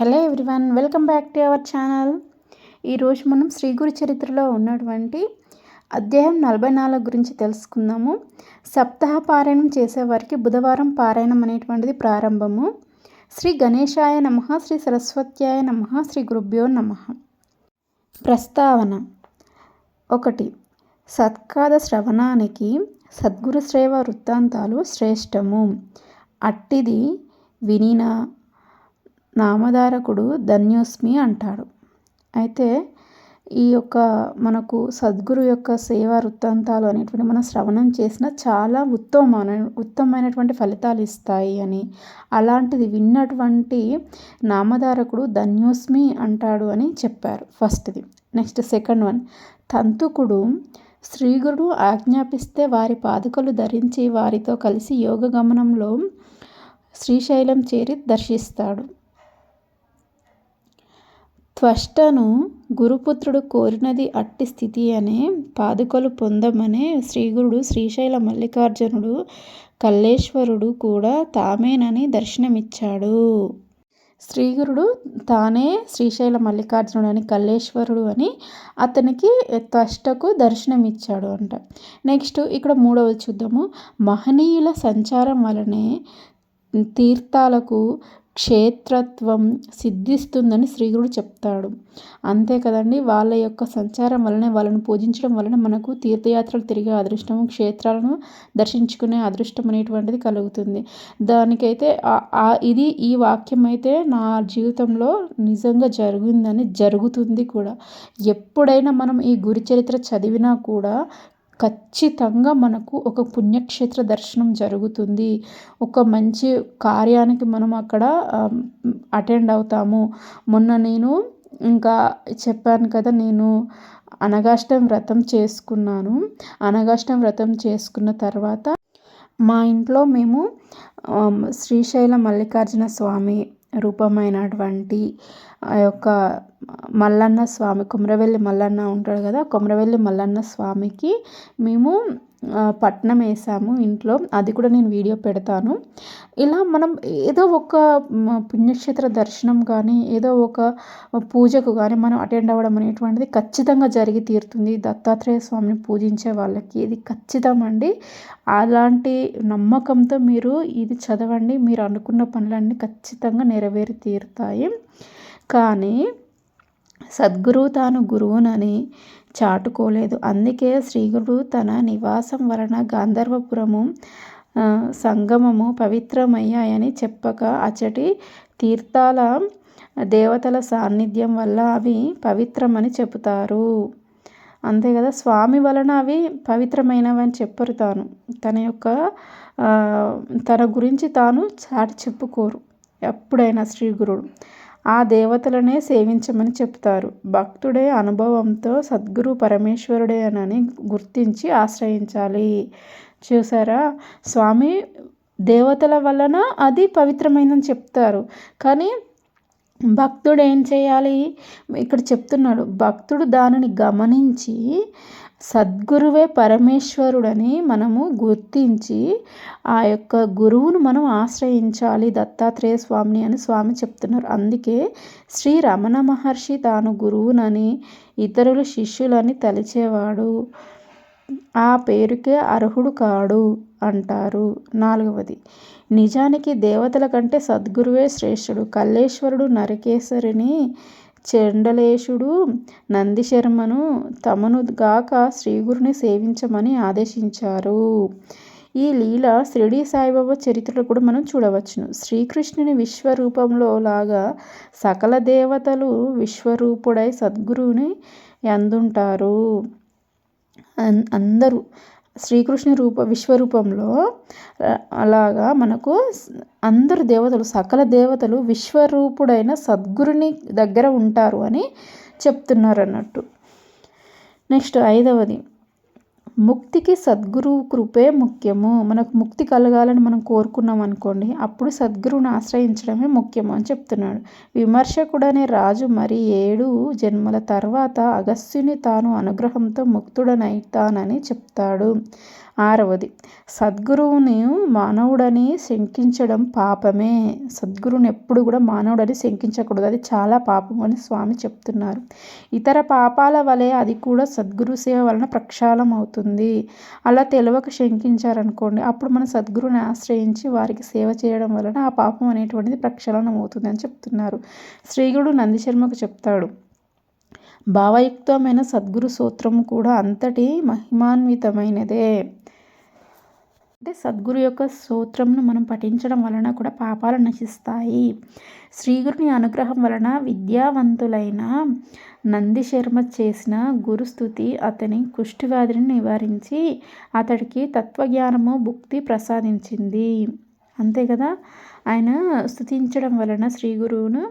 Hello everyone welcome back to our channel. ఈరోజు మనం శ్రీ గురు చరిత్రలో ఉన్నటువంటి అధ్యాయం నలభై నాలుగు గురించి తెలుసుకుందాము. సప్తాహ పారాయణం చేసేవారికి బుధవారం పారాయణం అనేటువంటిది ప్రారంభము. శ్రీ గణేశాయ నమ శ్రీ సరస్వత్యాయ నమ శ్రీ గురుభ్యో నమ. ప్రస్తావన ఒకటి. సత్కాద శ్రవణానికి సద్గురు శ్రేవ వృత్తాంతాలు శ్రేష్టము. అట్టిది వినిన నామధారకుడు ధన్యోస్మి అంటాడు. అయితే ఈ యొక్క మనకు సద్గురు యొక్క సేవా వృత్తాంతాలు అనేటువంటి మనం శ్రవణం చేసిన చాలా ఉత్తమమైన ఉత్తమమైనటువంటి ఫలితాలు ఇస్తాయి అని. అలాంటిది విన్నటువంటి నామధారకుడు ధన్యోస్మి అంటాడు అని చెప్పారు ఫస్ట్ది. Next second one. తంతుకుడు శ్రీగురుడు ఆజ్ఞాపిస్తే వారి పాదుకలు ధరించి వారితో కలిసి యోగ గమనంలో శ్రీశైలం చేరి దర్శిస్తాడు. త్వష్టను గురుపుత్రుడు కోరినది అట్టి స్థితి అనే పాదుకలు పొందమనే శ్రీగురుడు శ్రీశైల మల్లికార్జునుడు కల్లేశ్వరుడు కూడా తామేనని దర్శనమిచ్చాడు. శ్రీగురుడు తానే శ్రీశైల మల్లికార్జునుడు అని కల్లేశ్వరుడు అని అతనికి త్వష్టకు దర్శనమిచ్చాడు అంట. నెక్స్ట్ ఇక్కడ మూడవది చూద్దాము. మహనీయుల సంచారం వలనే తీర్థాలకు క్షేత్రత్వం సిద్ధిస్తుందని శ్రీగురుడు చెప్తాడు. అంతే కదండి వాళ్ళ యొక్క సంచారం వలన వాళ్ళని పూజించడం వలన మనకు తీర్థయాత్రలు తిరిగే అదృష్టం క్షేత్రాలను దర్శించుకునే అదృష్టం అనేటువంటిది కలుగుతుంది. దానికైతే ఇది ఈ వాక్యం అయితే నా జీవితంలో నిజంగా జరిగిందని జరుగుతుంది కూడా. ఎప్పుడైనా మనం ఈ గురి చరిత్ర చదివినా కూడా ఖచ్చితంగా మనకు ఒక పుణ్యక్షేత్ర దర్శనం జరుగుతుంది. ఒక మంచి కార్యానికి మనం అక్కడ అటెండ్ అవుతాము. మొన్న నేను ఇంకా చెప్పాను కదా నేను అనగాష్టం వ్రతం చేసుకున్నాను. అనగాష్టం వ్రతం చేసుకున్న తర్వాత మా ఇంట్లో మేము శ్రీశైల మల్లికార్జున స్వామి రూపమైనటువంటి ఆ యొక్క మల్లన్న స్వామి కొమరవెల్లి మల్లన్న ఉంటాడు కదా కొమరవెల్లి మల్లన్న స్వామికి మేము పట్నం వేసాము ఇంట్లో. అది కూడా నేను వీడియో పెడతాను. ఇలా మనం ఏదో ఒక పుణ్యక్షేత్ర దర్శనం కానీ ఏదో ఒక పూజకు కానీ మనం అటెండ్ అవ్వడం అనేటువంటిది ఖచ్చితంగా జరిగి తీరుతుంది. దత్తాత్రేయ స్వామిని పూజించే వాళ్ళకి ఇది ఖచ్చితం అండి అలాంటి నమ్మకంతో మీరు ఇది చదవండి. మీరు అనుకున్న పనులన్నీ ఖచ్చితంగా నెరవేరి తీరుతాయి. కానీ సద్గురువు తాను గురువునని చాటుకోలేదు. అందుకే శ్రీగురుడు తన నివాసం వలన గాంధర్వపురము సంగమము పవిత్రమయ్యాయని చెప్పక అచ్చటి తీర్థాల దేవతల సాన్నిధ్యం వల్ల అవి పవిత్రమని చెబుతారు. అంతే కదా? స్వామి వలన అవి పవిత్రమైనవని చెప్పరు తాను. తన యొక్క తన గురించి తాను చాటి చెప్పుకోరు. ఎప్పుడైనా శ్రీ గురుడు ఆ దేవతలనే సేవించమని చెప్తారు. భక్తుడే అనుభవంతో సద్గురు పరమేశ్వరుడేనని గుర్తించి ఆశ్రయించాలి. చూసారా? స్వామి దేవతల వలన అది పవిత్రమైందని చెప్తారు. కానీ భక్తుడు ఏం చేయాలి? ఇక్కడ చెప్తున్నాడు. భక్తుడు దానిని గమనించి సద్గురువే పరమేశ్వరుడని మనము గుర్తించి ఆ యొక్క గురువును మనం ఆశ్రయించాలి దత్తాత్రేయ స్వామిని అని స్వామి చెప్తున్నారు. అందుకే శ్రీ రమణ మహర్షి తాను గురువునని ఇతరులు శిష్యులని తలిచేవాడు. ఆ పేరుకే అర్హుడు కాడు అంటారు. నాలుగవది నిజానికి దేవతల కంటే సద్గురువే శ్రేష్ఠుడు. కల్లేశ్వరుడు నరకేశ్వరిని చెండలేశుడు నందిశర్మను తమను గాక శ్రీగురుని సేవించమని ఆదేశించారు. ఈ లీల షిరిడి సాయిబాబా చరిత్రలో కూడా మనం చూడవచ్చును. శ్రీకృష్ణుని విశ్వరూపంలో లాగా సకల దేవతలు విశ్వరూపుడై సద్గురువుని అందుంటారు అందరూ శ్రీకృష్ణ రూప విశ్వరూపంలో అలాగా మనకు అందరు దేవతలు సకల దేవతలు విశ్వరూపుడైన సద్గురుని దగ్గర ఉంటారు అని చెప్తున్నారు అన్నట్టు. నెక్స్ట్ ఐదవది. ముక్తికి సద్గురువు కృపే ముఖ్యము. మనకు ముక్తి కలగాలని మనం కోరుకున్నాం అనుకోండి అప్పుడు సద్గురువుని ఆశ్రయించడమే ముఖ్యము అని చెప్తున్నాడు. విమర్శకుడనే రాజు మరి ఏడు జన్మల తర్వాత అగస్త్యుని తాను అనుగ్రహంతో ముక్తుడనైతానని చెప్తాడు. ఆరవది. సద్గురువుని మానవుడని శంకించడం పాపమే. సద్గురువుని ఎప్పుడు కూడా మానవుడని శంకించకూడదు. అది చాలా పాపం అని స్వామి చెప్తున్నారు. ఇతర పాపాల వలె అది కూడా సద్గురు సేవ వలన ప్రక్షాళం అవుతుంది అలా తెలియక శంకించారనుకోండి అప్పుడు మన సద్గురుని ఆశ్రయించి వారికి సేవ చేయడం వలన ఆ పాపం అనేటువంటిది ప్రక్షాళనం అవుతుంది అని చెప్తున్నారు. శ్రీగుడు నందిశర్మకు చెప్తాడు. భావయుక్తమైన సద్గురు సూత్రము కూడా అంతటి మహిమాన్వితమైనదే. అంటే సద్గురు యొక్క సూత్రంను మనం పఠించడం వలన కూడా పాపాలు నశిస్తాయి. శ్రీగురుని అనుగ్రహం వలన విద్యావంతులైన నంది శర్మ చేసిన గురుస్థుతి అతని కుష్ఠవ్యాధిని నివారించి అతడికి తత్వజ్ఞానము భుక్తి ప్రసాదించింది. అంతే కదా? ఆయన స్థుతించడం వలన శ్రీ గురువును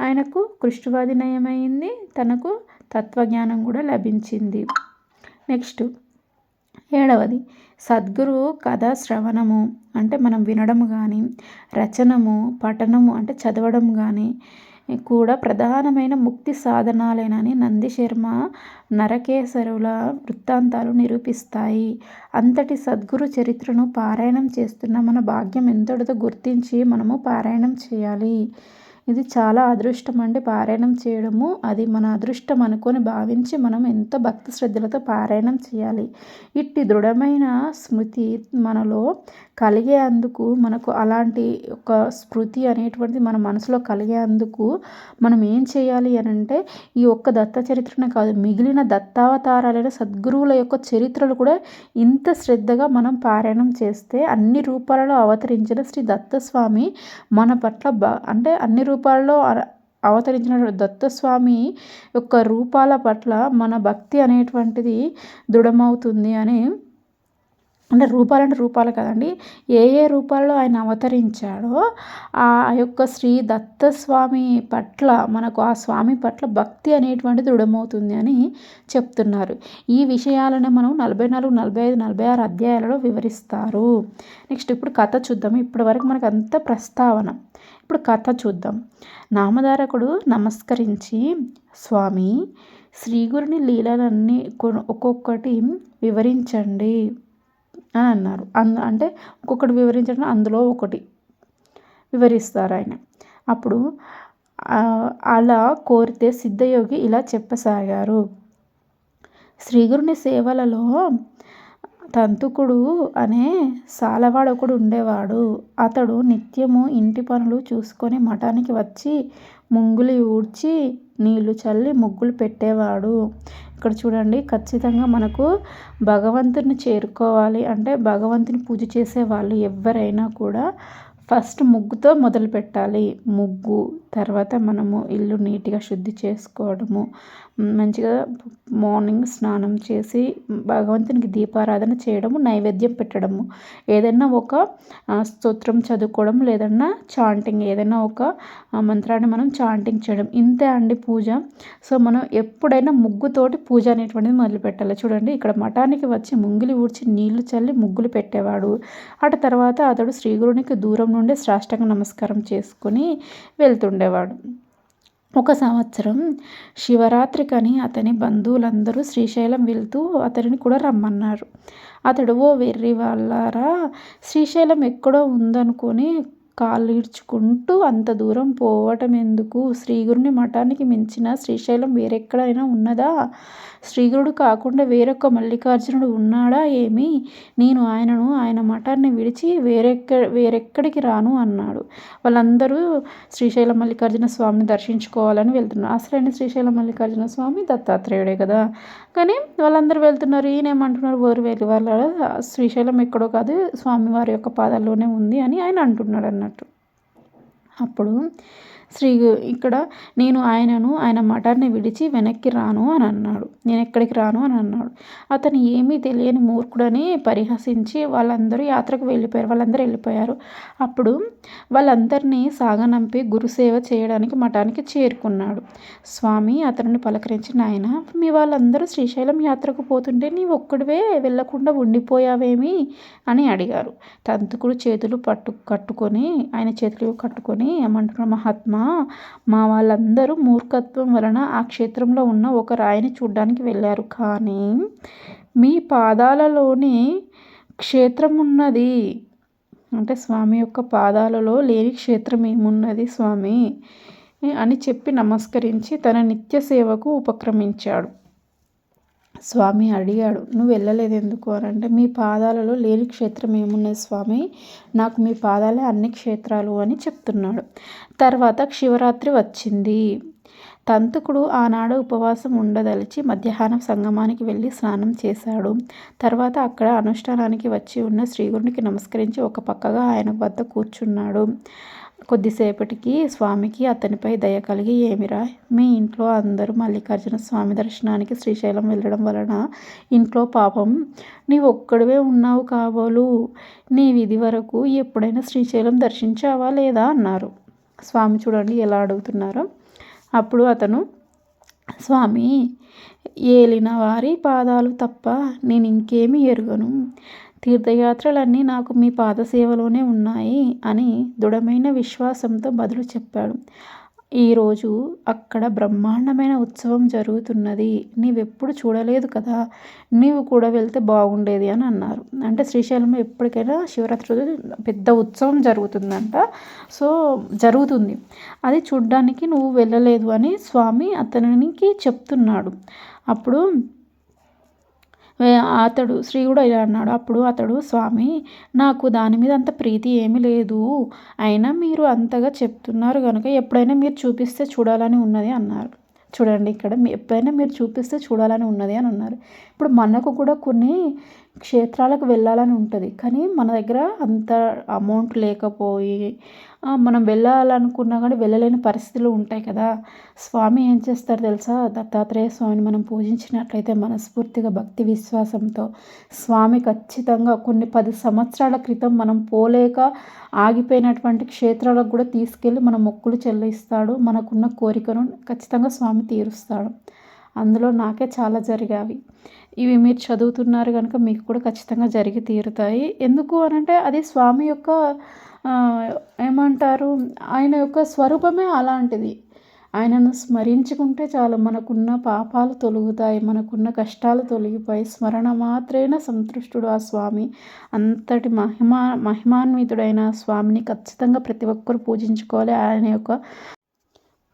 ఆయనకు కృష్ణవాది నయమైంది తనకు తత్వజ్ఞానం కూడా లభించింది. నెక్స్ట్ ఏడవది. సద్గురు కథ శ్రవణము అంటే మనం వినడం కానీ రచనము పఠనము అంటే చదవడం కానీ కూడా ప్రధానమైన ముక్తి సాధనాలేనని నందిశర్మ నరకేశరుల వృత్తాంతాలు నిరూపిస్తాయి. అంతటి సద్గురు చరిత్రను పారాయణం చేస్తున్న మన భాగ్యం ఎంతటితో గుర్తించి మనము పారాయణం చేయాలి. ఇది చాలా అదృష్టం అండి పారాయణం చేయడము. అది మన అదృష్టం అనుకొని భావించి మనం ఎంతో భక్తి శ్రద్ధలతో పారాయణం చేయాలి. ఇట్టి దృఢమైన స్మృతి మనలో కలిగే అందుకు మనకు అలాంటి ఒక స్మృతి అనేటువంటిది మన మనసులో కలిగే అందుకు మనం ఏం చేయాలి అని అంటే ఈ ఒక్క దత్త చరిత్రనే కాదు మిగిలిన దత్తావతారాలైన సద్గురువుల యొక్క చరిత్రలు కూడా ఇంత శ్రద్ధగా మనం పారాయణం చేస్తే అన్ని రూపాలలో అవతరించిన శ్రీ దత్తస్వామి మన పట్ల బ అంటే అన్ని రూపాల్లో అవతరించిన దత్తస్వామి యొక్క రూపాల పట్ల మన భక్తి అనేటువంటిది దృఢమవుతుంది అని. అంటే రూపాలంటే రూపాలు కదండి. ఏ ఏ రూపాల్లో ఆయన అవతరించాడో ఆ యొక్క శ్రీ దత్తస్వామి పట్ల మనకు ఆ స్వామి పట్ల భక్తి అనేటువంటిది దృఢమవుతుంది అని చెప్తున్నారు. ఈ విషయాలను మనం నలభై నాలుగు నలభై ఐదు నలభై ఆరు అధ్యాయాలలో వివరిస్తారు. నెక్స్ట్ ఇప్పుడు కథ చూద్దాం ఇప్పటి వరకు మనకు అంత ప్రస్తావన ఇప్పుడు కథ చూద్దాం. నామధారకుడు నమస్కరించి స్వామి శ్రీగురుని లీలలన్నీ ఒక్కొక్కటి వివరించండి అని అన్నారు. అంద అంటే ఒక్కొక్కటి వివరించడం అందులో ఒకటి వివరిస్తారు ఆయన. అప్పుడు అలా కోరితే సిద్ధయోగి ఇలా చెప్పసాగారు. శ్రీగురుని సేవలలో తంతుకుడు అనే సాలవాడు ఒకడు ఉండేవాడు అతడు నిత్యము ఇంటి పనులు చూసుకొని మఠానికి వచ్చి ముంగులి ఊడ్చి నీళ్ళు చల్లి ముగ్గులు పెట్టేవాడు. ఇక్కడ చూడండి ఖచ్చితంగా మనకు భగవంతుని చేరుకోవాలి అంటే భగవంతుని పూజ చేసే వాళ్ళు ఎవరైనా కూడా ఫస్ట్ ముగ్గుతో మొదలు పెట్టాలి. ముగ్గు తర్వాత మనము ఇల్లు నీట్గా శుద్ధి చేసుకోవడము మంచిగా మార్నింగ్ స్నానం చేసి భగవంతునికి దీపారాధన చేయడము నైవేద్యం పెట్టడము. ఏదైనా ఒక స్తోత్రం చదువుకోవడం లేదన్నా చాంటింగ్ ఏదైనా ఒక మంత్రాన్ని మనం చాంటింగ్ చేయడం. ఇంతే అండి పూజ. సో మనం ఎప్పుడైనా ముగ్గుతోటి పూజ అనేటువంటిది మొదలు పెట్టాలి. చూడండి ఇక్కడ మఠానికి వచ్చి ముంగిలి ఊడ్చి నీళ్ళు చల్లి ముగ్గులు పెట్టేవాడు. అటు తర్వాత అతడు శ్రీగురునికి దూరం నుండి సాష్టాంగ నమస్కారం చేసుకొని వెళ్తుండేవాడు. ఒక సంవత్సరం శివరాత్రికని అతని బంధువులందరూ శ్రీశైలం వెళ్తూ అతనిని కూడా రమ్మన్నారు. అతడు ఓ వెర్రి వాళ్ళారా శ్రీశైలం ఎక్కడో ఉందనుకొని కాళ్ళు ఈడ్చుకుంటూ అంత దూరం పోవటం ఎందుకు? శ్రీగురుని మఠానికి మించిన శ్రీశైలం వేరెక్కడైనా ఉన్నదా? శ్రీగురుడు కాకుండా వేరొక మల్లికార్జునుడు ఉన్నాడా ఏమి? నేను ఆయనను ఆయన మఠాన్ని విడిచి వేరెక్క వేరెక్కడికి రాను అన్నాడు. వాళ్ళందరూ శ్రీశైలం మల్లికార్జున స్వామిని దర్శించుకోవాలని వెళ్తున్నారు. అసలైన శ్రీశైలం మల్లికార్జున స్వామి దత్తాత్రేయుడే కదా. కానీ వాళ్ళందరూ వెళ్తున్నారు ఈయనేమంటున్నారు? ఓరు వెళ్ళి వాళ్ళ శ్రీశైలం ఎక్కడో కాదు స్వామివారి యొక్క పాదాల్లోనే ఉంది అని ఆయన అంటున్నాడు అన్నట్టు అప్పుడు శ్రీ ఇక్కడ నేను ఆయనను ఆయన మఠాన్ని విడిచి వెనక్కి రాను అని అన్నాడు. నేను ఎక్కడికి రాను అని అన్నాడు. అతను ఏమీ తెలియని మూర్ఖుడని పరిహసించి వాళ్ళందరూ యాత్రకు వెళ్ళిపోయారు. వాళ్ళందరూ వెళ్ళిపోయారు. అప్పుడు వాళ్ళందరినీ సాగనంపి గురుసేవ చేయడానికి మఠానికి చేరుకున్నాడు. స్వామి అతనిని పలకరించి నాయన మీ వాళ్ళందరూ శ్రీశైలం యాత్రకు పోతుంటే నీ ఒక్కడివే వెళ్ళకుండా ఉండిపోయావేమి అని అడిగారు. తంతుకుడు చేతులు పట్టు కట్టుకొని ఆయన చేతులు కట్టుకొని ఏమంటున్నారు మహాత్మా మా వాళ్ళందరూ మూర్ఖత్వం వలన ఆ క్షేత్రంలో ఉన్న ఒక రాయిని చూడ్డానికి వెళ్ళారు. కానీ మీ పాదాలలోని క్షేత్రం ఉన్నది. అంటే స్వామి యొక్క పాదాలలో లేని క్షేత్రం ఏమున్నది స్వామి? అని చెప్పి నమస్కరించి తన నిత్య సేవకు ఉపక్రమించాడు. స్వామి అడిగాడు నువ్వు వెళ్ళలేదు ఎందుకు? అని అంటే మీ పాదాలలో లేని క్షేత్రం ఏమున్నది స్వామి? నాకు మీ పాదాలే అన్ని క్షేత్రాలు అని చెప్తున్నాడు. తర్వాత శివరాత్రి వచ్చింది. తంతుకుడు ఆనాడు ఉపవాసం ఉండదలిచి మధ్యాహ్నం సంగమానికి వెళ్ళి స్నానం చేశాడు. తర్వాత అక్కడ అనుష్ఠానానికి వచ్చి ఉన్న శ్రీగురునికి నమస్కరించి ఒక పక్కగా ఆయన వద్ద కూర్చున్నాడు. కొద్దిసేపటికి స్వామికి అతనిపై దయ కలిగి ఏమిరా? మీ ఇంట్లో అందరూ మల్లికార్జున స్వామి దర్శనానికి శ్రీశైలం వెళ్ళడం వలన ఇంట్లో పాపం నీవు ఒక్కడివే ఉన్నావు కాబోలు. నీ విధి వరకు ఎప్పుడైనా శ్రీశైలం దర్శించావా లేదా? అన్నారు. స్వామి చూడండి ఎలా అడుగుతున్నారో. అప్పుడు అతను స్వామి ఏలిన వారి పాదాలు తప్ప నేను ఇంకేమీ ఎరుగను. తీర్థయాత్రలన్నీ నాకు మీ పాదసేవలోనే ఉన్నాయి అని దృఢమైన విశ్వాసంతో బదులు చెప్పాడు. ఈరోజు అక్కడ బ్రహ్మాండమైన ఉత్సవం జరుగుతున్నది. నీవెప్పుడు చూడలేదు కదా. నీవు కూడా వెళ్తే బాగుండేది అని అన్నారు. అంటే శ్రీశైలం ఎప్పటికైనా శివరాత్రి రోజు పెద్ద ఉత్సవం జరుగుతుందంట. సో జరుగుతుంది. అది చూడ్డానికి నువ్వు వెళ్ళలేదు అని స్వామి అతనికి చెప్తున్నాడు. అప్పుడు అతడు శ్రీ కూడా ఇలా అన్నాడు. అప్పుడు అతడు స్వామి నాకు దాని మీద అంత ప్రీతి ఏమీ లేదు. అయినా మీరు అంతగా చెప్తున్నారు కనుక ఎప్పుడైనా మీరు చూపిస్తే చూడాలని ఉన్నది అన్నారు. చూడండి ఇక్కడ ఎప్పుడైనా మీరు చూపిస్తే చూడాలని ఉన్నది అని అన్నారు. ఇప్పుడు మనకు కూడా కొన్ని క్షేత్రాలకు వెళ్ళాలని ఉంటుంది. కానీ మన దగ్గర అంత అమౌంట్ లేకపోయి మనం వెళ్ళాలనుకున్నా కానీ వెళ్ళలేని పరిస్థితులు ఉంటాయి కదా. స్వామి ఏం చేస్తారు తెలుసా? దత్తాత్రేయ స్వామిని మనం పూజించినట్లయితే మనస్ఫూర్తిగా భక్తి విశ్వాసంతో స్వామి ఖచ్చితంగా కొన్ని పది సంవత్సరాల క్రితం మనం పోలేక ఆగిపోయినటువంటి క్షేత్రాలకు కూడా తీసుకెళ్ళి మన మొక్కులు చెల్లిస్తాడు. మనకున్న కోరికను ఖచ్చితంగా స్వామి తీరుస్తాడు. అందులో నాకే చాలా జరిగావి. ఇవి మీరు చదువుతున్నారు కనుక మీకు కూడా ఖచ్చితంగా జరిగి తీరుతాయి. ఎందుకు అనంటే అది స్వామి యొక్క ఏమంటారు? ఆయన యొక్క స్వరూపమే అలాంటిది. ఆయనను స్మరించుకుంటే చాలు మనకున్న పాపాలు తొలుగుతాయి మనకున్న కష్టాలు తొలగిపోయి స్మరణ మాత్రేన సంతృష్టుడు ఆ స్వామి. అంతటి మహిమా మహిమాన్వితుడైన స్వామిని ఖచ్చితంగా ప్రతి ఒక్కరు పూజించుకోవాలి. ఆయన యొక్క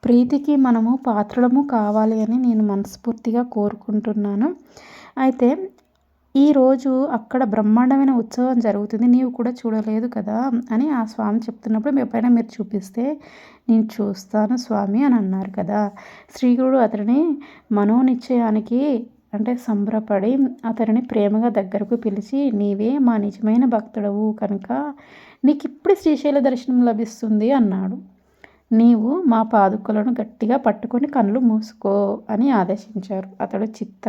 ప్రీతికి మనము పాత్రలము కావాలి అని నేను మనస్ఫూర్తిగా కోరుకుంటున్నాను. అయితే ఈరోజు అక్కడ బ్రహ్మాండమైన ఉత్సవం జరుగుతుంది నీవు కూడా చూడలేదు కదా అని ఆ స్వామి చెప్తున్నప్పుడు మీ పైన మీరు చూపిస్తే నేను చూస్తాను స్వామి అని అన్నారు కదా. శ్రీగురుడు అతడిని మనోనిశ్చయానికి అంటే సంబరపడి అతనిని ప్రేమగా దగ్గరకు పిలిచి నీవే మా నిజమైన భక్తుడవు కనుక నీకు ఇప్పుడు శ్రీశైల దర్శనం లభిస్తుంది అన్నాడు. నీవు మా పాదుకలను గట్టిగా పట్టుకొని కళ్ళు మూసుకో అని ఆదేశించారు. అతడు చిత్త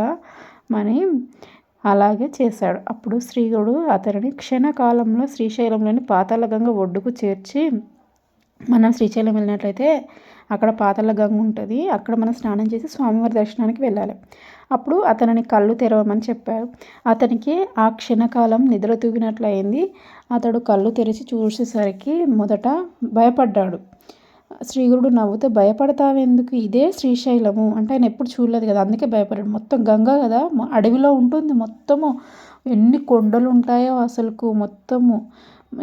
మని అలాగే చేశాడు. అప్పుడు శ్రీగుడు అతడిని క్షణకాలంలో శ్రీశైలంలోని పాతాళగంగ ఒడ్డుకు చేర్చి మనం శ్రీశైలం వెళ్ళినట్లయితే అక్కడ పాతాళ గంగ ఉంటుంది. అక్కడ మనం స్నానం చేసి స్వామివారి దర్శనానికి వెళ్ళాలి. అప్పుడు అతనిని కళ్ళు తెరవమని చెప్పారు. అతనికి ఆ క్షణకాలం నిద్ర తూగినట్లయింది. అతడు కళ్ళు తెరిచి చూసేసరికి మొదట భయపడ్డాడు. శ్రీగురుడు నవ్వుతూ భయపడతావెందుకు? ఇదే శ్రీశైలము. అంటే ఆయన ఎప్పుడు చూడలేదు కదా అందుకే భయపడాడు. మొత్తం గంగ కదా అడవిలో ఉంటుంది మొత్తము. ఎన్ని కొండలు ఉంటాయో అసలుకు మొత్తము.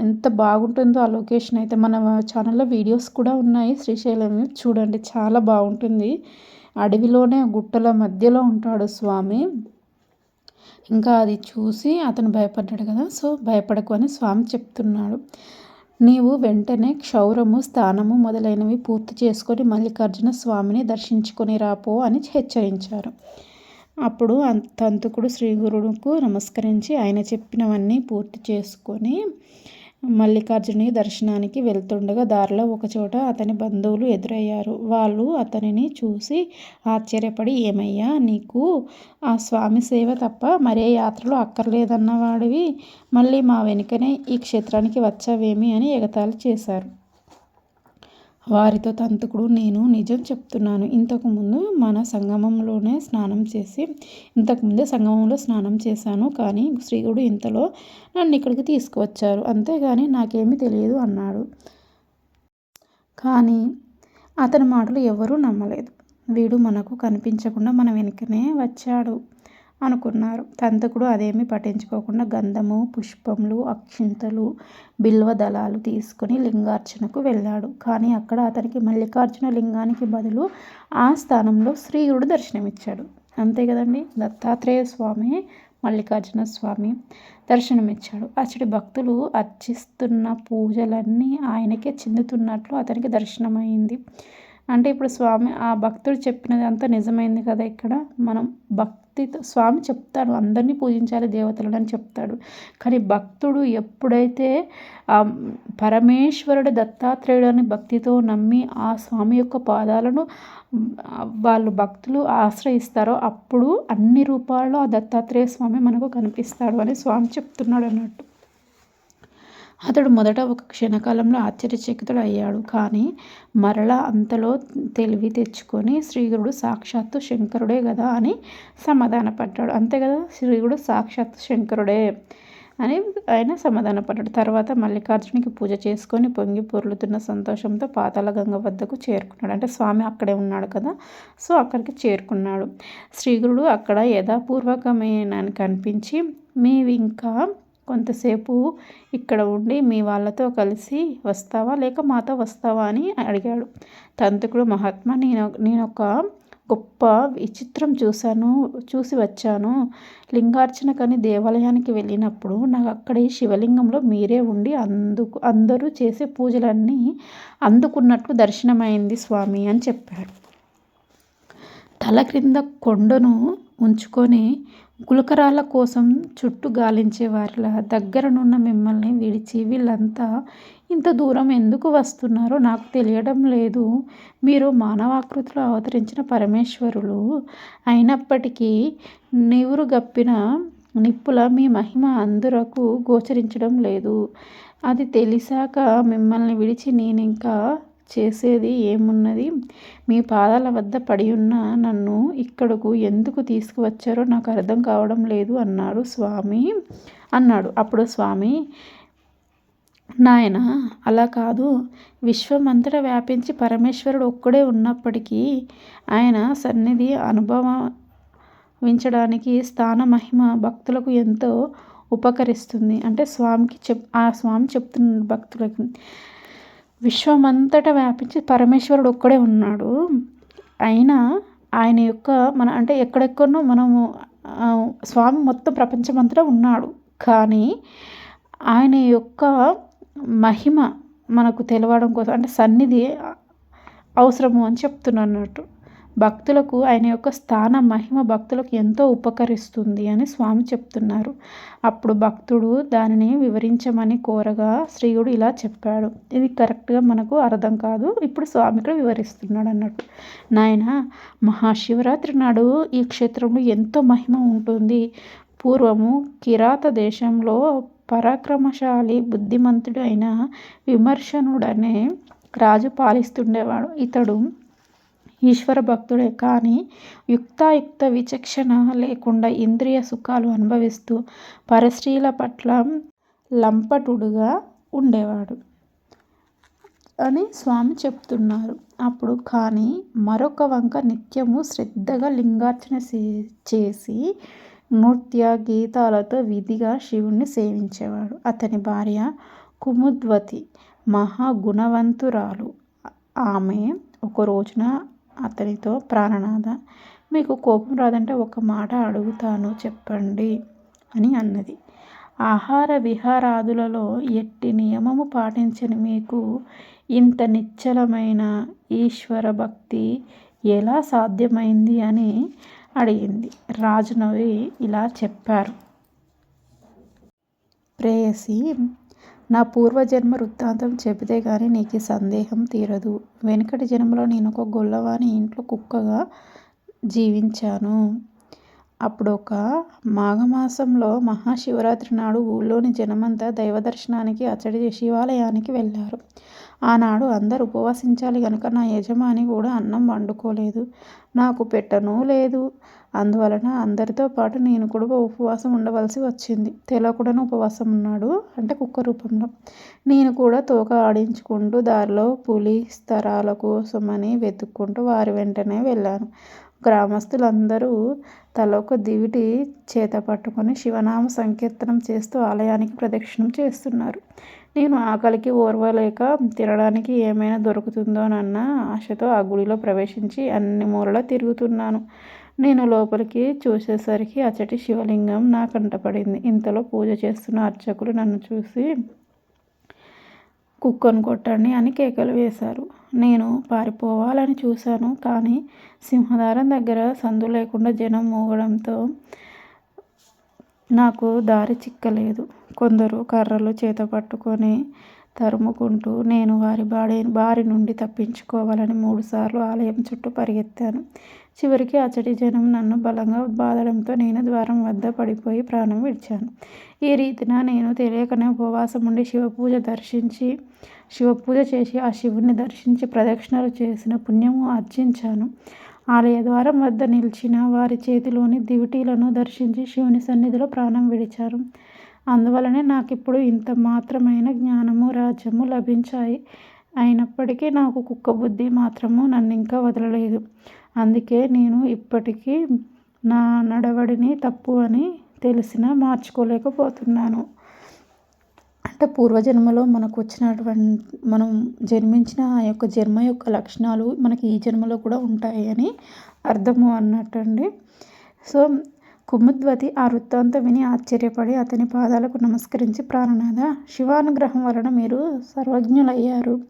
ఎంత బాగుంటుందో ఆ లొకేషన్ అయితే. మన ఛానల్లో వీడియోస్ కూడా ఉన్నాయి శ్రీశైలం. చూడండి చాలా బాగుంటుంది. అడవిలోనే గుట్టల మధ్యలో ఉంటాడు స్వామి. ఇంకా అది చూసి అతను భయపడ్డాడు కదా సో భయపడకు అని స్వామి చెప్తున్నాడు. నీవు వెంటనే క్షౌరము స్థానము మొదలైనవి పూర్తి చేసుకొని మల్లికార్జున స్వామిని దర్శించుకొని రాపో అని హెచ్చరించారు. అప్పుడు తంతుకుడు శ్రీగురుడుకు నమస్కరించి ఆయన చెప్పినవన్నీ పూర్తి చేసుకొని మల్లికార్జుని దర్శనానికి వెళ్తుండగా దారిలో ఒకచోట అతని బంధువులు ఎదురయ్యారు. వాళ్ళు అతనిని చూసి ఆశ్చర్యపడి ఏమయ్యా నీకు ఆ స్వామి సేవ తప్ప మరే యాత్రలు అక్కర్లేదన్నవాడివి. మళ్ళీ మా వెనుకనే ఈ క్షేత్రానికి వచ్చావేమి? అని ఎగతాళి చేశారు. వారితో తంతుకుడు నేను నిజం చెప్తున్నాను. ఇంతకుముందు మన సంగమంలోనే స్నానం చేసి ఇంతకుముందే సంగమంలో స్నానం చేశాను. కానీ శ్రీగుడు ఇంతలో నన్ను ఇక్కడికి తీసుకువచ్చారు. అంతేగాని నాకేమీ తెలియదు అన్నాడు. కానీ అతని మాటలు ఎవరూ నమ్మలేదు. వీడు మనకు కనిపించకుండా మన వెనుకనే వచ్చాడు. అనుకున్నారు. తంతకుడు అదేమీ పట్టించుకోకుండా గంధము పుష్పములు అక్షింతలు బిల్వ దళాలు తీసుకుని లింగార్చనకు వెళ్ళాడు. కానీ అక్కడ అతనికి మల్లికార్జున లింగానికి బదులు ఆ స్థానంలో శ్రీగుడు దర్శనమిచ్చాడు. అంతే కదండి? దత్తాత్రేయ స్వామి మల్లికార్జున స్వామి దర్శనమిచ్చాడు. అచ్చడి భక్తులు అర్చిస్తున్న పూజలన్నీ ఆయనకే చెందుతున్నట్లు అతనికి దర్శనమైంది. అంటే ఇప్పుడు స్వామి ఆ భక్తుడు చెప్పినది అంతా నిజమైంది కదా ఇక్కడ. మనం భక్తితో స్వామి చెప్తాడు అందరినీ పూజించాలి దేవతలను అని చెప్తాడు. కానీ భక్తుడు ఎప్పుడైతే పరమేశ్వరుడు దత్తాత్రేయుడు అని భక్తితో నమ్మి ఆ స్వామి యొక్క పాదాలను వాళ్ళు భక్తులు ఆశ్రయిస్తారో అప్పుడు అన్ని రూపాల్లో ఆ దత్తాత్రేయ స్వామి మనకు కనిపిస్తాడు అని స్వామి చెప్తున్నాడు అన్నట్టు. అతడు మొదట ఒక క్షణకాలంలో ఆశ్చర్యచకితుడు అయ్యాడు. కానీ మరలా అంతలో తెలివి తెచ్చుకొని శ్రీగురుడు సాక్షాత్తు శంకరుడే కదా అని సమాధానపడ్డాడు. అంతే కదా శ్రీగుడు సాక్షాత్తు శంకరుడే అని ఆయన సమాధానపడ్డాడు. తర్వాత మల్లికార్జునికి పూజ చేసుకొని పొంగి పొర్లుతున్న సంతోషంతో పాతాల గంగ వద్దకు చేరుకున్నాడు. అంటే స్వామి అక్కడే ఉన్నాడు కదా? సో అక్కడికి చేరుకున్నాడు. శ్రీగురుడు అక్కడ యథాపూర్వకమైన కనిపించి మీవి ఇంకా కొంతసేపు ఇక్కడ ఉండి మీ వాళ్ళతో కలిసి వస్తావా? లేక మాతో వస్తావా అని అడిగాడు. తంతకుడు మహాత్మా నేను నేను ఒక గొప్ప విచిత్రం చూశాను చూసి వచ్చాను. లింగార్చనకని దేవాలయానికి వెళ్ళినప్పుడు నాకు అక్కడే శివలింగంలో మీరే ఉండి అందుకు అందరూ చేసే పూజలన్నీ అందుకున్నట్లు దర్శనమైంది స్వామి అని చెప్పాడు. తల క్రింద కొండను ఉంచుకొని గులకరాళ్ళ కోసం చుట్టూ గాలించే వారిలా దగ్గరనున్న మిమ్మల్ని విడిచి వీళ్ళంతా ఇంత దూరం ఎందుకు వస్తున్నారో నాకు తెలియడం లేదు. మీరు మానవాకృతిలో అవతరించిన పరమేశ్వరులు అయినప్పటికీ నివురు గప్పిన నిప్పుల మీ మహిమ అందరకు గోచరించడం లేదు. అది తెలిసాక మిమ్మల్ని విడిచి నేను ఇంకా చేసేది ఏమున్నది? మీ పాదాల వద్ద పడి ఉన్న నన్ను ఇక్కడకు ఎందుకు తీసుకువచ్చారో నాకు అర్థం కావడం లేదు అన్నాడు స్వామి. అన్నాడు. అప్పుడు స్వామి నాయన అలా కాదు. విశ్వమంతటా వ్యాపించి పరమేశ్వరుడు ఒక్కడే ఉన్నప్పటికీ ఆయన సన్నిధి అనుభవించడానికి స్థాన మహిమ భక్తులకు ఎంతో ఉపకరిస్తుంది. అంటే స్వామికి చెప్ ఆ స్వామి చెప్తున్న భక్తులకి విశ్వమంతటా వ్యాపించి పరమేశ్వరుడు ఒక్కడే ఉన్నాడు. అయినా ఆయన యొక్క మన అంటే ఎక్కడెక్కడనో మనము స్వామి మొత్తం ప్రపంచమంతటా ఉన్నాడు. కానీ ఆయన యొక్క మహిమ మనకు తెలవడం కోసం అంటే సన్నిధి అవసరము అని చెప్తున్నాను అన్నట్టు. భక్తులకు ఆయన యొక్క స్థాన మహిమ భక్తులకు ఎంతో ఉపకరిస్తుంది అని స్వామి చెప్తున్నారు. అప్పుడు భక్తుడు దానిని వివరించమని కోరగా శ్రీయుడు ఇలా చెప్పాడు. ఇది కరెక్ట్గా మనకు అర్థం కాదు. ఇప్పుడు స్వామి ఇక్కడ వివరిస్తున్నాడు అన్నట్టు. నాయన మహాశివరాత్రి నాడు ఈ క్షేత్రంలో ఎంతో మహిమ ఉంటుంది. పూర్వము కిరాత దేశంలో పరాక్రమశాలి బుద్ధిమంతుడు అయిన విమర్శనుడనే రాజు పాలిస్తుండేవాడు. ఇతడు ఈశ్వర భక్తుడే. కానీ యుక్తాయుక్త విచక్షణ లేకుండా ఇంద్రియ సుఖాలు అనుభవిస్తూ పరస్త్రీల పట్ల లంపటుడుగా ఉండేవాడు అని స్వామి చెప్తున్నారు. అప్పుడు కానీ మరొక వంక నిత్యము శ్రద్ధగా లింగార్చన చేసి నృత్య గీతాలతో విధిగా శివుణ్ణి సేవించేవాడు. అతని భార్య కుముద్వతి మహాగుణవంతురాలు ఆమె ఒక రోజున అతనితో ప్రాణనాథ. మీకు కోపం రాదంటే ఒక మాట అడుగుతాను చెప్పండి అని అన్నది. ఆహార విహారాదులలో ఎట్టి నియమము పాటించని మీకు ఇంత నిశ్చలమైన ఈశ్వర భక్తి ఎలా సాధ్యమైంది? అని అడిగింది. రాజునవి ఇలా చెప్పారు. ప్రేయసి నా పూర్వజన్మ వృత్తాంతం చెబితే కానీ నీకు సందేహం తీరదు. వెనుకటి జన్మలో నేను ఒక గొల్లవాని ఇంట్లో కుక్కగా జీవించాను. అప్పుడు ఒక మాఘమాసంలో మహాశివరాత్రి నాడు ఊళ్ళోని జనమంతా దైవ దర్శనానికి అచ్చడి శివాలయానికి వెళ్ళారు. ఆనాడు అందరూ ఉపవాసించాలి కనుక నా యజమాని కూడా అన్నం వండుకోలేదు. నాకు పెట్టనూ లేదు. అందువలన అందరితో పాటు నేను కూడా ఉపవాసం ఉండవలసి వచ్చింది. తెలకుడను ఉపవాసం ఉన్నాడు అంటే కుక్క రూపంలో. నేను కూడా తోక ఆడించుకుంటూ దారిలో పులి స్తరాల కోసమని వెతుక్కుంటూ వారి వెంటనే వెళ్ళాను. గ్రామస్తులందరూ తలొక దివిటి చేత పట్టుకొని శివనామ సంకీర్తనం చేస్తూ ఆలయానికి ప్రదక్షిణం చేస్తున్నారు. నేను ఆకలికి ఓర్వలేక తినడానికి ఏమైనా దొరుకుతుందోనన్న ఆశతో ఆ గుడిలో ప్రవేశించి అన్ని మూలలా తిరుగుతున్నాను. నేను లోపలికి చూసేసరికి అచ్చటి శివలింగం నా కంటపడింది ఇంతలో పూజ చేస్తున్న అర్చకులు నన్ను చూసి కుక్కను కొట్టండి అని కేకలు వేశారు. నేను పారిపోవాలని చూశాను. కానీ సింహదారం దగ్గర సందు లేకుండా జనం మోగడంతో నాకు దారి చిక్కలేదు. కొందరు కర్రలు చేత పట్టుకొని తరుముకుంటూ నేను వారి బాడి బారి నుండి తప్పించుకోవాలని మూడుసార్లు ఆలయం చుట్టూ పరిగెత్తాను. చివరికి అచ్చటి జనం నన్ను బలంగా బాధడంతో నేను ద్వారం వద్ద పడిపోయి ప్రాణం విడిచాను. ఈ రీతిన నేను తెలియకనే ఉపవాసం ఉండి శివపూజ దర్శించి శివపూజ చేసి ఆ శివుణ్ణి దర్శించి ప్రదక్షిణలు చేసిన పుణ్యము ఆర్జించాను ఆలయ ద్వారం వద్ద నిలిచిన వారి చేతిలోని దివిటీలను దర్శించి శివుని సన్నిధిలో ప్రాణం విడిచారు అందువలనే నాకు ఇప్పుడు ఇంత మాత్రమైన జ్ఞానము రాజ్యము లభించాయి. అయినప్పటికీ నాకు కుక్క బుద్ధి మాత్రము నన్ను ఇంకా వదలలేదు. అందుకే నేను ఇప్పటికీ నా నడవడిని తప్పు అని తెలిసినా మార్చుకోలేకపోతున్నాను. అంటే పూర్వజన్మలో మనకు వచ్చినటువంటి మనం జన్మించిన ఆ యొక్క జన్మ యొక్క లక్షణాలు మనకి ఈ జన్మలో కూడా ఉంటాయి అని అర్థము అన్నట్టండి. సో కుముద్వతి ఆ వృత్తాంతం విని ఆశ్చర్యపడి అతని పాదాలకు నమస్కరించి ప్రాణనాథ శివానుగ్రహం వలన మీరు సర్వజ్ఞులయ్యారు.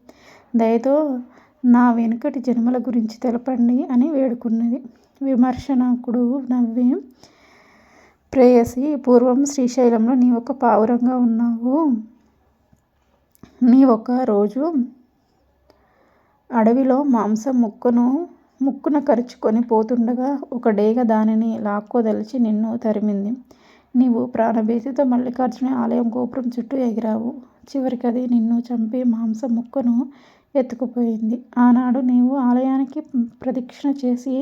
దయతో నా వెనుకటి జన్మల గురించి తెలపండి అని వేడుకున్నది. విమర్శనకుడు నవ్వి ప్రేయసి పూర్వం శ్రీశైలంలో నీ ఒక పావురంగా ఉన్నావు. నీ ఒక రోజు అడవిలో మాంసం ముక్కను ముక్కున కరుచుకొని పోతుండగా ఒక డేగ దానిని లాక్కోదలిచి నిన్ను తరిమింది. నీవు ప్రాణభీతితో మల్లికార్జున ఆలయం గోపురం చుట్టూ ఎగిరావు. చివరికి అది నిన్ను చంపి మాంసం ముక్కను ఎత్తుకుపోయింది. ఆనాడు నీవు ఆలయానికి ప్రదక్షిణ చేసి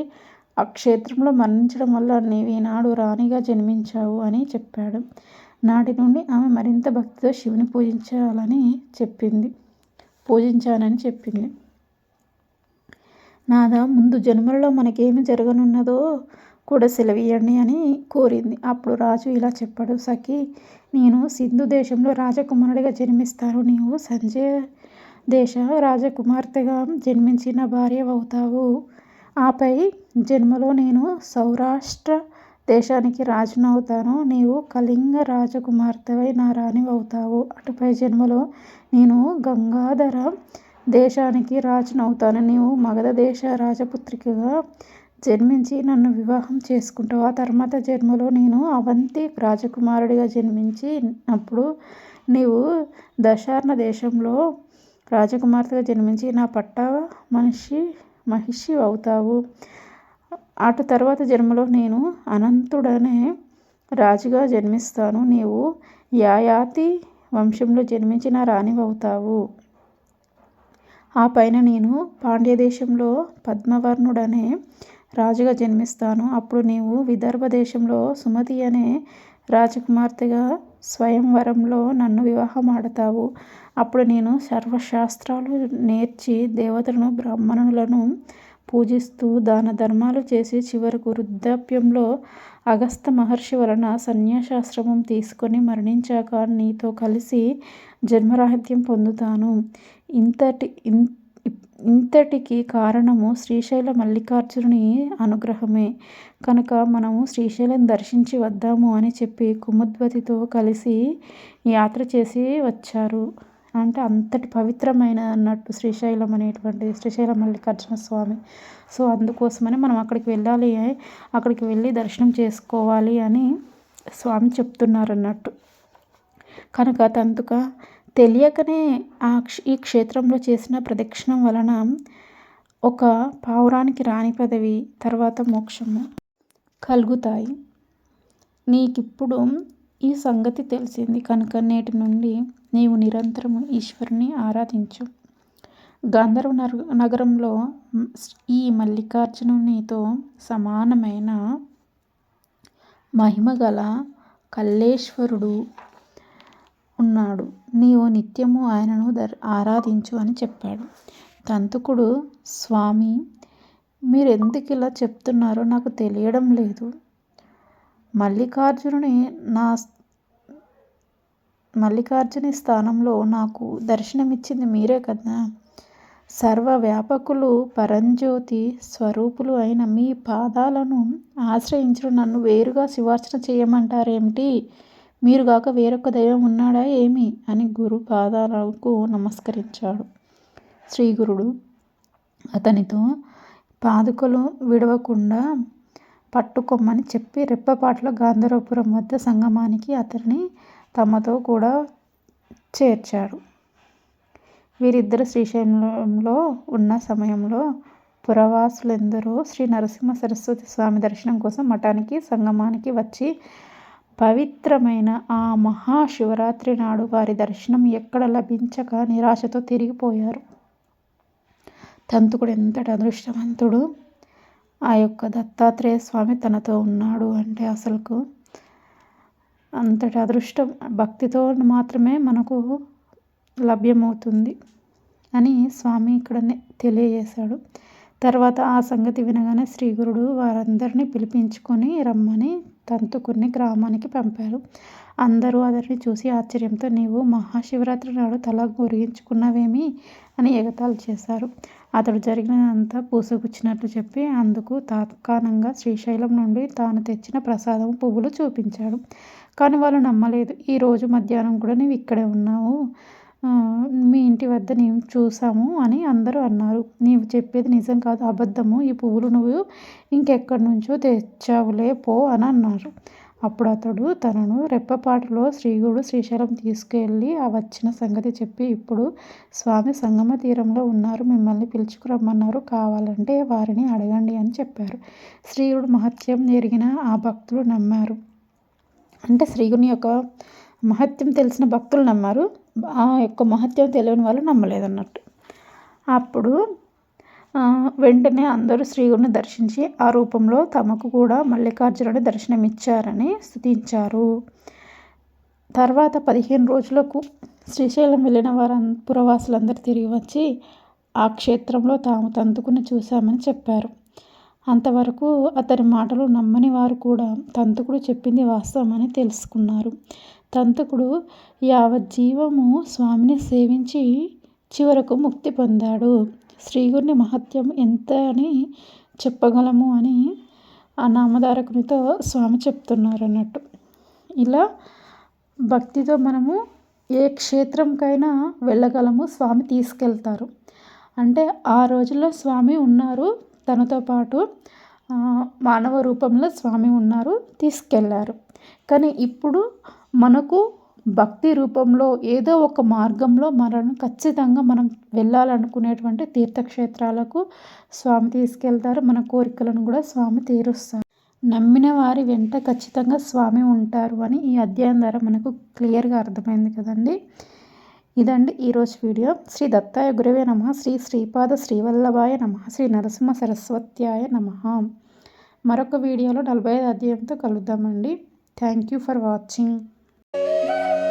ఆ క్షేత్రంలో మరణించడం వల్ల నీవు ఈనాడు రాణిగా జన్మించావు అని చెప్పాడు. నాటి నుండి ఆమె మరింత భక్తితో శివుని పూజించాలని చెప్పింది. పూజించానని చెప్పింది. నాదా ముందు జన్మలలో మనకేమి జరగనున్నదో కూడా సెలవీయండి అని కోరింది. అప్పుడు రాజు ఇలా చెప్పాడు. సఖి నేను సింధు దేశంలో రాజకుమారుడిగా జన్మిస్తాను. నీవు సంజయ్ దేశ రాజకుమార్తెగా జన్మించిన భార్య అవుతావు ఆపై జన్మలో నేను సౌరాష్ట్ర దేశానికి రాజునవుతాను. నీవు కళింగ రాజకుమార్తెవై నా రాణి అవుతావు అటుపై జన్మలో నేను గంగాధర దేశానికి రాజునవుతాను. నీవు మగధ దేశ రాజపుత్రికగా జన్మించి నన్ను వివాహం చేసుకుంటావు. ఆ తర్వాత జన్మలో నేను అవంతి రాజకుమారుడిగా జన్మించి అప్పుడు నీవు దశార్ణ దేశంలో రాజకుమార్తెగా జన్మించి నా పట్ట మనిషి మహిషి అవుతావు. అటు తర్వాత జన్మలో నేను అనంతుడనే రాజుగా జన్మిస్తాను. నీవు యాయాతి వంశంలో జన్మించిన రాణి అవుతావు. ఆ పైన నేను పాండ్యదేశంలో పద్మవర్ణుడనే రాజుగా జన్మిస్తాను. అప్పుడు నీవు విదర్భ దేశంలో సుమతి అనే రాజకుమార్తెగా స్వయంవరంలో నన్ను వివాహం ఆడతావు అప్పుడు నేను సర్వశాస్త్రాలు నేర్చి దేవతలను బ్రాహ్మణులను పూజిస్తూ దాన ధర్మాలు చేసి చివరకు వృద్ధాప్యంలో అగస్త మహర్షి వలన సన్యాసాశ్రమం తీసుకొని మరణించాక నీతో కలిసి జన్మరాహిత్యం పొందుతాను. ఇంతటి ఇంతటికి కారణము శ్రీశైల మల్లికార్జునుని అనుగ్రహమే. కనుక మనము శ్రీశైలం దర్శించి వద్దాము అని చెప్పి కుముద్వతితో కలిసి యాత్ర చేసి వచ్చారు. అంటే అంతటి పవిత్రమైన అన్నట్టు శ్రీశైలం అనేటువంటి శ్రీశైల మల్లికార్జున స్వామి. సో అందుకోసమని మనం అక్కడికి వెళ్ళాలి అక్కడికి వెళ్ళి దర్శనం చేసుకోవాలి అని స్వామి చెప్తున్నారు అన్నట్టు. కనుక తంతుక తెలియకనే ఆ ఈ క్షేత్రంలో చేసిన ప్రదక్షిణం వలన ఒక పావురానికి రాణి పదవి తర్వాత మోక్షము కలుగుతాయి. నీకిప్పుడు ఈ సంగతి తెలిసింది కనుక నేటి నుండి నీవు నిరంతరము ఈశ్వరుని ఆరాధించు. గాంధర్వ నగరంలో ఈ మల్లికార్జునునితో సమానమైన మహిమగల కల్లేశ్వరుడు ఉన్నాడు. నీవు నిత్యము ఆయనను దర్ ఆరాధించు అని చెప్పాడు. తంతుకుడు స్వామి మీరు ఎందుకు ఇలా చెప్తున్నారో నాకు తెలియడం లేదు. మల్లికార్జునుని నా మల్లికార్జుని స్థానంలో నాకు దర్శనమిచ్చింది మీరే కదా. సర్వ వ్యాపకులు పరంజ్యోతి స్వరూపులు అయిన మీ పాదాలను ఆశ్రయించడం నన్ను వేరుగా శివార్చన చేయమంటారేమిటి? మీరుగాక వేరొక దైవం ఉన్నాడా ఏమి? అని గురు పాదాలకు నమస్కరించాడు. శ్రీగురుడు అతనితో పాదుకలు విడవకుండా పట్టుకోమని చెప్పి రెప్పపాట్ల గాంధర్వపురం వద్ద సంగమానికి అతన్ని తమతో కూడా చేర్చాడు. వీరిద్దరు శ్రీశైలంలో ఉన్న సమయంలో పురవాసులెందరో శ్రీ నరసింహ సరస్వతి స్వామి దర్శనం కోసం మఠానికి సంగమానికి వచ్చి పవిత్రమైన ఆ మహాశివరాత్రి నాడు వారి దర్శనం ఎక్కడ లభించక నిరాశతో తిరిగిపోయారు. తంతుకుడు ఎంతటి అదృష్టవంతుడు! ఆ యొక్క దత్తాత్రేయ స్వామి తనతో ఉన్నాడు అంటే అసలుకు అంతటి అదృష్టం భక్తితో మాత్రమే మనకు లభ్యమవుతుంది అని స్వామి ఇక్కడ తెలియజేశాడు. తర్వాత ఆ సంగతి వినగానే శ్రీగురుడు వారందరినీ పిలిపించుకొని రమ్మని తంతుకుని గ్రామానికి పంపారు. అందరూ అతన్ని చూసి ఆశ్చర్యంతో నీవు మహాశివరాత్రి నాడు తల గురిగించుకున్నావేమి? అని ఎగతాళి చేశారు. అతడు జరిగినదంతా పూసగుచ్చినట్లు చెప్పి అందుకు తాత్కాలంగా శ్రీశైలం నుండి తాను తెచ్చిన ప్రసాదం పువ్వులు చూపించాడు. కానీ వాళ్ళు నమ్మలేదు. ఈరోజు మధ్యాహ్నం కూడా నీవు ఇక్కడే ఉన్నావు. మీ ఇంటి వద్ద నేను చూసాము అని అందరూ అన్నారు. నీవు చెప్పేది నిజం కాదు అబద్ధము. ఈ పువ్వులు నువ్వు ఇంకెక్కడి నుంచో తెచ్చావులే పో అని అన్నారు. అప్పుడు అతడు తనను రెప్పపాటులో శ్రీగుడు శ్రీశైలం తీసుకెళ్ళి ఆ వచ్చిన సంగతి చెప్పి ఇప్పుడు స్వామి సంగమ తీరంలో ఉన్నారు మిమ్మల్ని పిలుచుకురమ్మన్నారు. కావాలంటే వారిని అడగండి అని చెప్పారు. శ్రీగుడు మహత్యం ఎరిగిన ఆ భక్తులు నమ్మారు. అంటే శ్రీగుని యొక్క మహత్యం తెలిసిన భక్తులు నమ్మారు. ఆ యొక్క మహత్యం తెలియని వాళ్ళు నమ్మలేదన్నట్టు అప్పుడు వెంటనే అందరూ శ్రీగుడిని దర్శించి ఆ రూపంలో తమకు కూడా మల్లికార్జునుడి దర్శనమిచ్చారని స్థుతించారు తర్వాత పదిహేను రోజులకు శ్రీశైలం వెళ్ళిన వారు పురవాసులందరూ తిరిగి వచ్చి ఆ క్షేత్రంలో తాము తంతుకుని చూశామని చెప్పారు. అంతవరకు అతని మాటలు నమ్మని వారు కూడా తంతుకుడు చెప్పింది వాస్తవమని తెలుసుకున్నారు. తంతకుడు యావజ్జీవము స్వామిని సేవించి చివరకు ముక్తి పొందాడు. శ్రీగురిని మహత్యం ఎంత అని చెప్పగలము అని ఆ నామధారకునితో స్వామి చెప్తున్నారు అన్నట్టు ఇలా భక్తితో మనము ఏ క్షేత్రంకైనా వెళ్ళగలము స్వామి తీసుకెళ్తారు. అంటే ఆ రోజుల్లో స్వామి ఉన్నారు తనతో పాటు మానవ రూపంలో స్వామి ఉన్నారు తీసుకెళ్ళారు కానీ ఇప్పుడు మనకు భక్తి రూపంలో ఏదో ఒక మార్గంలో మనం ఖచ్చితంగా మనం వెళ్ళాలనుకునేటువంటి తీర్థక్షేత్రాలకు స్వామి తీసుకెళ్తారు. మన కోరికలను కూడా స్వామి తీరుస్తారు. నమ్మిన వారి వెంట ఖచ్చితంగా స్వామి ఉంటారు అని ఈ అధ్యాయం ద్వారా మనకు క్లియర్గా అర్థమైంది కదండి. ఇదండి ఈరోజు వీడియో. శ్రీ దత్తాయ గురవే నమ. శ్రీ శ్రీపాద శ్రీవల్లభాయ నమ. శ్రీ నరసింహ సరస్వత్యాయ నమ. మరొక వీడియోలో నలభై ఐదు అధ్యాయంతో కలుద్దామండి. Thank you for watching. Música